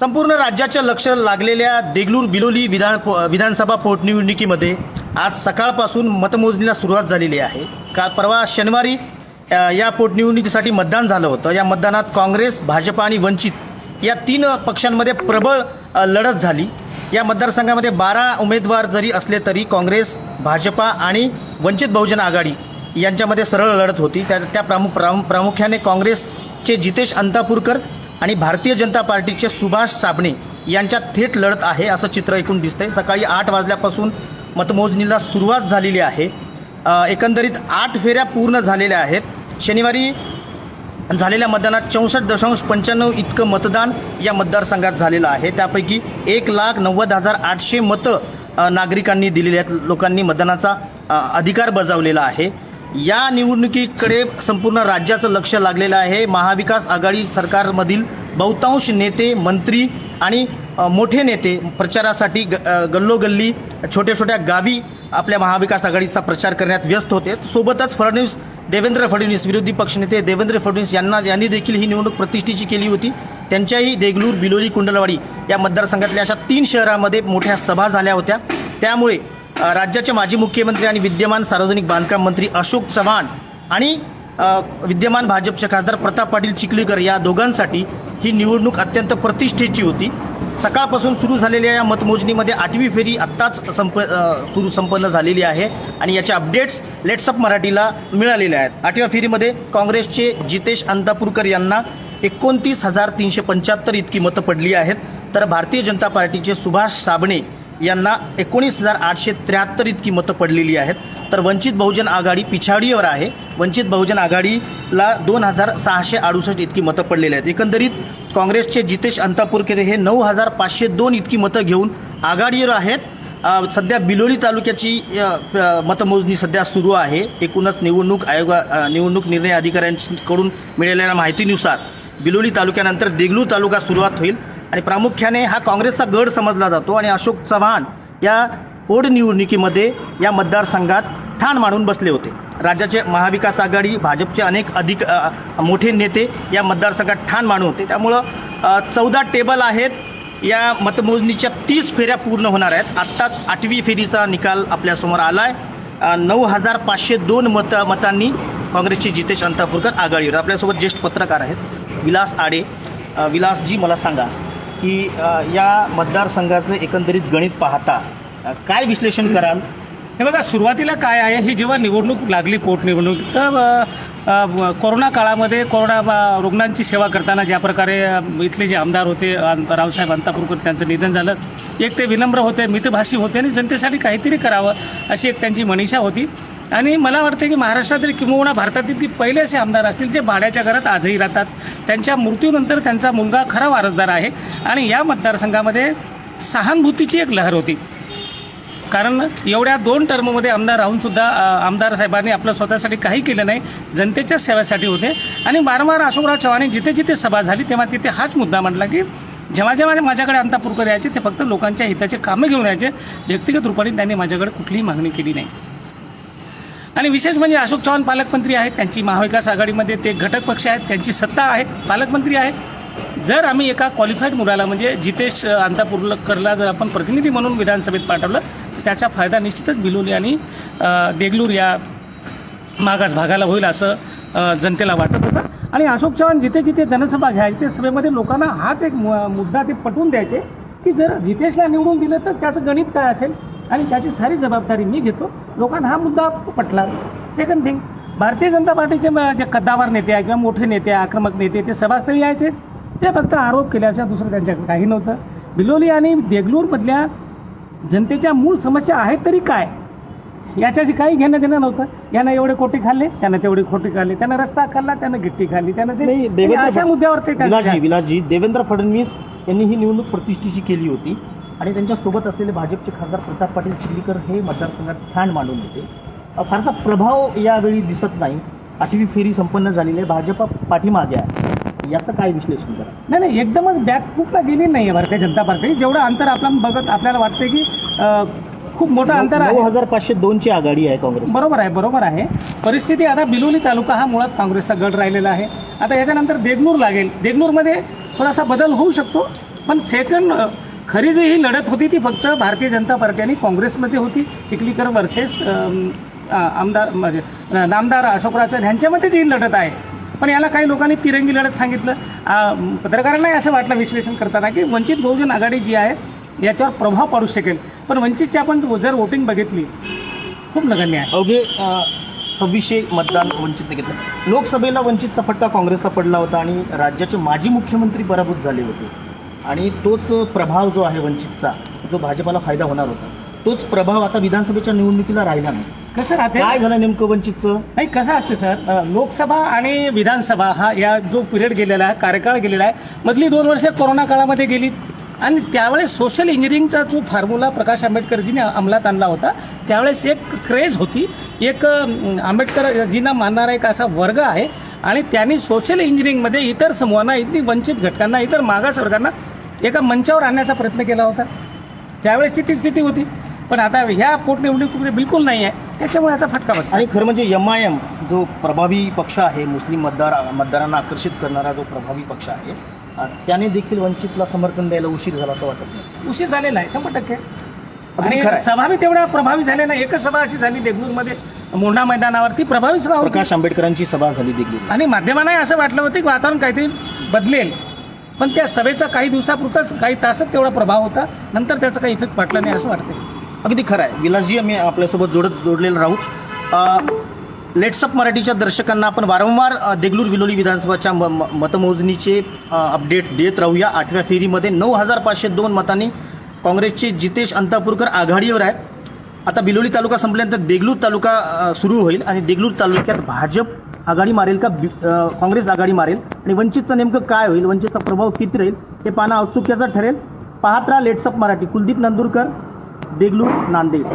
संपूर्ण राज्याच्या लक्ष लागलेल्या देगलूर बिलोली विधान विधानसभा पोटनिवडणुकीमध्ये आज सकाळपासून मतमोजणीला सुरुवात झालेली आहे. काल परवा शनिवारी या पोटनिवडणुकीसाठी मतदान झालं होतं. या मतदानात काँग्रेस भाजपा आणि वंचित या तीन पक्षांमध्ये प्रबळ लढत झाली. या मतदारसंघामध्ये बारा उमेदवार जरी असले तरी काँग्रेस भाजपा आणि वंचित बहुजन आघाडी यांच्यामध्ये सरळ लढत होती. त्या त्या प्रामु प्रामुख्याने काँग्रेसचे जितेश अंतापूरकर आणि भारतीय जनता पार्टीचे सुभाष साबणे यांच्यात थेट लढत आहे असं चित्र एकूण दिसतंय. सकाळी आठ वाजल्यापासून मतमोजणीला सुरुवात झालेली आहे. एकंदरीत आठ फेऱ्या पूर्ण झालेल्या आहेत. शनिवारी झालेल्या मतदानात चौसष्ट दशांश पंच्याण्णव इतकं मतदान या मतदारसंघात झालेलं आहे. त्यापैकी एक लाख नव्वद हजार आठशे मतं नागरिकांनी दिलेली आहेत. लोकांनी मतदानाचा अधिकार बजावलेला आहे. या निवडणुकीकडे संपूर्ण राज्याचं लक्ष लागलेलं आहे. महाविकास आघाडी सरकारमधील बहुतांश नेते मंत्री आणि मोठे नेते प्रचारासाठी ग गल्लोगल्ली छोट्या छोट्या गावी आपल्या महाविकास आघाडीचा प्रचार करण्यात व्यस्त होते. सोबतच फडणवीस देवेंद्र फडणवीस विरोधी पक्षनेते देवेंद्र फडणवीस यांना यांनी देखील ही निवडणूक प्रतिष्ठेची केली होती. त्यांच्याही देगलूर बिलोली कुंडलवाडी या मतदारसंघातल्या अशा तीन शहरामध्ये मोठ्या सभा झाल्या होत्या. त्यामुळे राज्याचे माजी मुख्यमंत्री आणि विद्यमान सार्वजनिक बांधकाम मंत्री अशोक चव्हाण आणि विद्यमान भाजपचे खासदार प्रताप पाटील चिखलीकर या दोघांसाठी ही निवडणूक अत्यंत प्रतिष्ठेची होती. सकाळपासून सुरू झालेल्या या मतमोजणीमध्ये आठवी फेरी आत्ताच संप सुरू संपन्न झालेली आहे आणि याचे अपडेट्स लेट्सअप मराठीला मिळालेले आहेत. आठव्या फेरीमध्ये काँग्रेसचे जितेश अंतापूरकर यांना एकोणतीस हजार तीनशे पंच्याहत्तर इतकी मतं पडली आहेत. तर भारतीय जनता पार्टीचे सुभाष साबणे यांना एकोणीस हजार आठशे त्र्याहत्तर इतकी मतं पडलेली आहेत. तर वंचित बहुजन आघाडी पिछाडीवर आहे. वंचित बहुजन आघाडीला दोन हजार सहाशे अडुसष्ट इतकी मतं पडलेली आहेत. एकंदरीत काँग्रेसचे जितेश अंतापूरकर हे नऊ हजार पाचशे दोन इतकी मतं घेऊन आघाडीवर आहेत. सध्या बिलोली तालुक्याची मतमोजणी सध्या सुरू आहे. एकूणच निवडणूक आयोगा निवडणूक निर्णय अधिकाऱ्यांकडून मिळालेल्या माहितीनुसार बिलोली तालुक्यानंतर देगलूर तालुका सुरुवात होईल. आणि प्रामुख्याने हा काँग्रेसचा गड समजला जातो आणि अशोक चव्हाण या पोटनिवडणुकीमध्ये या मतदारसंघात ठाण मांडून बसले होते. राज्याचे महाविकास आघाडी भाजपचे अनेक अधिक मोठे नेते या मतदारसंघात ठाण मांडून होते. त्यामुळं चौदा टेबल आहेत. या मतमोजणीच्या तीस फेऱ्या पूर्ण होणार आहेत. आत्ताच आठवी फेरीचा निकाल आपल्यासमोर आला आहे नऊ हजार पाचशे दोन मत मतांनी काँग्रेसचे जितेश अंतापूरकर आघाडीवर आपल्यासोबत ज्येष्ठ पत्रकार आहेत विलास आडे. विलासजी मला सांगा. की या मतदारसंघाचं एकंदरीत गणित पाहता काय विश्लेषण कराल? हे बघा सुरुवातीला काय आहे ही जेव्हा निवडणूक लागली पोटनिवडणूक तर कोरोना काळामध्ये कोरोना रुग्णांची सेवा करताना ज्या प्रकारे इथले जे आमदार होते रावसाहेब अंतापूरकर त्यांचं निधन झालं. एक ते विनम्र होते मितभाषी होते आणि जनतेसाठी काहीतरी करावं अशी एक त्यांची मनीषा होती. आणि मला वाटतं की महाराष्ट्रातील किंबहुना भारतातील ती पहिले असे आमदार असतील जे भाड्याच्या घरात आजही राहतात. त्यांच्या मृत्यूनंतर त्यांचा मुलगा खरा वारसदार आहे. आणि या मतदारसंघामध्ये सहानुभूतीची एक लहर होती. कारण एवढ्या दोन टर्ममध्ये आमदार राहूनसुद्धा आमदार साहेबांनी आपलं स्वतःसाठी काही केलं नाही जनतेच्या सेवेसाठी होते. आणि वारंवार अशोकराव चव्हाण जिथे जिथे सभा झाली तेव्हा तिथे हाच मुद्दा म्हटला की जेव्हा जेव्हा माझ्याकडे अंतापूरकर यायचे ते फक्त लोकांच्या हिताचे कामं घेऊन यायचे. व्यक्तिगत रूपाने त्यांनी माझ्याकडे कुठलीही मागणी केली नाही. आणि विशेष म्हणजे अशोक चव्हाण पालकमंत्री आहेत त्यांची महाविकास आघाडीमध्ये ते घटक पक्ष आहेत त्यांची सत्ता आहे पालकमंत्री आहेत. जर आम्ही एका क्वालिफाईड मुलाला म्हणजे जितेश अ, अंतापूरकरला जर आपण प्रतिनिधी म्हणून विधानसभेत पाठवलं तर त्याचा फायदा निश्चितच बिलोली आणि देगलूर या मागास भागाला होईल असं जनतेला वाटत होतं. आणि अशोक चव्हाण जिथे जिथे जनसभा घ्यायची त्या सभेमध्ये लोकांना हाच एक मु- मुद्दा ते पटवून द्यायचे की जर जितेशला निवडून दिलं तर त्याचं गणित काय असेल? आणि त्याची सारी जबाबदारी मी घेतो. लोकांना हा मुद्दा पटला. सेकंड थिंग भारतीय जनता पार्टीचे जे कद्दावर नेते आहे किंवा मोठे नेते आक्रमक नेते ते सभास्थळी यायचे. ते फक्त आरोप केल्याच्या दुसरं त्यांच्याकडे काही नव्हतं. बिलोली आणि देगलूरमधल्या जनतेच्या मूळ समस्या आहेत तरी काय? याच्याशी काही घेणं देणं नव्हतं. यानं एवढे कोटी खाल्ले त्यानं तेवढे खोटे खाल्ले. त्यानं रस्ता खाल्ला त्यानं गिट्टी खाल्ली. त्यानं अशा मुद्द्यावर ते विलासजी देवेंद्र फडणवीस यांनी ही निवडणूक प्रतिष्ठेची केली होती. आणि त्यांच्यासोबत असलेले भाजपचे खासदार प्रताप पाटील चिखलीकर हे मतदारसंघात ठाण मांडून होते अ, फारसा प्रभाव यावेळी दिसत नाही. आठवी फेरी संपन्न झालेली आहे. भाजप पाठीमागे आहे. याचं काय विश्लेषण करा? नाही नाही एकदमच बॅकफूटला गेली नाही भारतीय जनता पार्टी. जेवढं अंतर आपण बघत आपल्याला वाटतंय की खूप मोठं अंतर आहे. हजार पाचशे दोनची आघाडी आहे काँग्रेस बरोबर आहे बरोबर आहे. परिस्थिती आता बिलोली तालुका हा मुळात काँग्रेसचा गड राहिलेला आहे. आता याच्यानंतर देगलूर लागेल. देगलूरमध्ये थोडासा बदल होऊ शकतो. पण सेकंड खरी जी ही लढत होती ती फक्त भारतीय जनता पार्टी आणि काँग्रेसमध्ये होती. चिखलीकर वर्सेस आमदार म्हणजे नामदार अशोकराव चव्हाण ही लढत आहे. पण याला काही लोकांनी तिरंगी लढत सांगितलं. पत्रकारांनाही असं वाटलं विश्लेषण करताना की वंचित बहुजन आघाडी जी आहे याच्यावर प्रभाव पाडू शकेल. पण वंचितची आपण जर वोटिंग बघितली खूप नगण्य आहे. अवघे सव्वीसशे मतदान वंचितने घेतलं. लोकसभेला वंचितचा फटका काँग्रेसला पडला होता आणि राज्याचे माजी मुख्यमंत्री पराभूत झाले होते. आणि तोच प्रभाव जो आहे वंचितचा जो भाजपाला फायदा होणार होता तोच प्रभाव आता विधानसभेच्या निवडणुकीला राहिला नाही. कसं राहते काय झालं नेमकं वंचितचं? नाही कसं असते सर? लोकसभा आणि विधानसभा हा या जो पिरियड गेलेला आहे कार्यकाळ गेलेला आहे मधली दोन वर्ष कोरोना काळामध्ये गेली आणि त्यावेळेस सोशल इंजिनिअरिंगचा जो फॉर्म्युला प्रकाश आंबेडकरजीने अंमलात आणला होता त्यावेळेस एक क्रेज होती. एक आंबेडकरजींना मानणारा एक असा वर्ग आहे आणि त्यांनी सोशल इंजिनिअरिंगमध्ये इतर समूहांना इतर वंचित घटकांना इतर मागास वर्गांना एका मंचावर आणण्याचा प्रयत्न केला होता. त्यावेळेसची ती स्थिती होती. पण आता ह्या पोटनिवडणुकीमध्ये बिलकुल नाही आहे. त्याच्यामुळे याचा फटका बसला. आणि खरं म्हणजे एम आय एम जो प्रभावी पक्ष आहे मुस्लिम मतदार मतदारांना आकर्षित करणारा जो प्रभावी पक्ष आहे त्याने देखील वंचितला समर्थन द्यायला उशीर झाला असं वाटत नाही. उशीर झालेला आहे शंभर टक्के. आणि. सभा बी तेवढा प्रभावी झाल्या नाही एकच सभा अशी झाली देगलूरमध्ये मोंढा मैदानावर ती प्रभावी सभा प्रकाश आंबेडकरांची सभा झाली देखील आणि माध्यमांनाही असं वाटलं होतं की वातावरण काहीतरी बदलेल. पण त्या सभेचा काही दिवसापुरताच काही तासात तेवढा प्रभाव होता. नंतर त्याचा काही इफेक्ट वाटला नाही असं वाटतं अगदी खरं आहे. विलासजी आम्ही आपल्यासोबत जोडत जोडलेलं राहूत लेट्सअप मराठीच्या दर्शकांना आपण वारंवार देगलूर विलोली विधानसभाच्या म मतमोजणीचे अपडेट देत राहूया. आठव्या फेरीमध्ये नऊ हजार पाचशे दोन मतांनी काँग्रेसचे जितेश अंतापूरकर आघाडीवर आहेत. आता बिलोली तालुका संपल्यानंतर देगलूर तालुका सुरू होईल आणि देगलूर तालुक्यात भाजप आघाडी मारेल का काँग्रेस आघाडी मारेल? आणि वंचितचं नेमकं काय होईल? वंचितचा प्रभाव किती राहील? हे पाहणं औत्सुक्याचं ठरेल. पाहत राहा लेट्सअप मराठी. कुलदीप नंदुरकर देगलूर नांदेड.